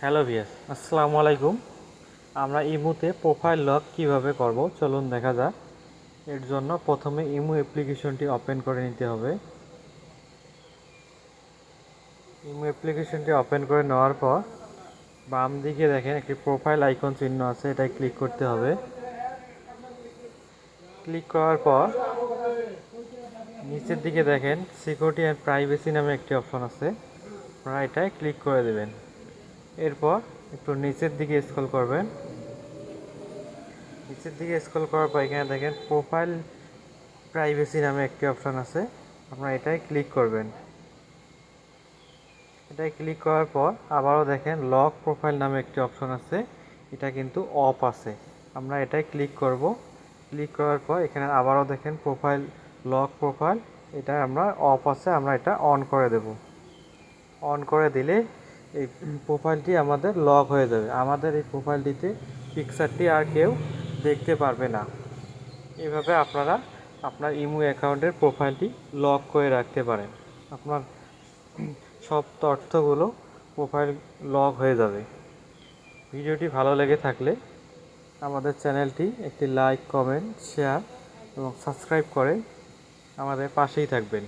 Hello ভিয়াস আসসালামু আলাইকুম। আমরা ইমুতে প্রোফাইল লক কীভাবে করব, চলুন দেখা যাক। এর জন্য প্রথমে ইমু অ্যাপ্লিকেশনটি ওপেন করে নিতে হবে। ইমু অ্যাপ্লিকেশনটি ওপেন করে নেওয়ার পর, বাম দিকে দেখেন একটি প্রোফাইল আইকন চিহ্ন আছে এটাই ক্লিক করতে হবে। ক্লিক করার পর, নিচের দিকে দেখেন সিকিউরিটি অ্যান্ড প্রাইভেসি নামে একটি অপশন আছে। আপনারা এটাই ক্লিক করে দেবেন। এরপর একটু নিচের দিকে স্ক্রল করবেন। নিচের দিকে স্ক্রল করার পর এখানে দেখেন প্রোফাইল প্রাইভেসি নামে একটি অপশন আছে। আপনারা এটাই ক্লিক করবেন। এটাই ক্লিক করার পর আবারও দেখেন লক প্রোফাইল নামে একটি অপশন আছে। এটা কিন্তু অফ আছে। আমরা এটাই ক্লিক করব। ক্লিক করার পর এখানে আবারও দেখেন প্রোফাইল লক প্রোফাইল এটা আমরা অফ আছে, আমরা এটা অন করে দেব। অন করে দিলে এই প্রোফাইলটি আমাদের লক হয়ে যাবে। আমাদের এই প্রোফাইলটিতে পিকচারটি আর কেউ দেখতে পারবে না। এভাবে আপনারা আপনার ইমো অ্যাকাউন্টের প্রোফাইলটি লক করে রাখতে পারেন। আপনার সব তথ্যগুলো প্রোফাইল লক হয়ে যাবে। ভিডিওটি ভালো লেগে থাকলে আমাদের চ্যানেলটি একটি লাইক কমেন্ট শেয়ার এবং সাবস্ক্রাইব করে আমাদের পাশেই থাকবেন।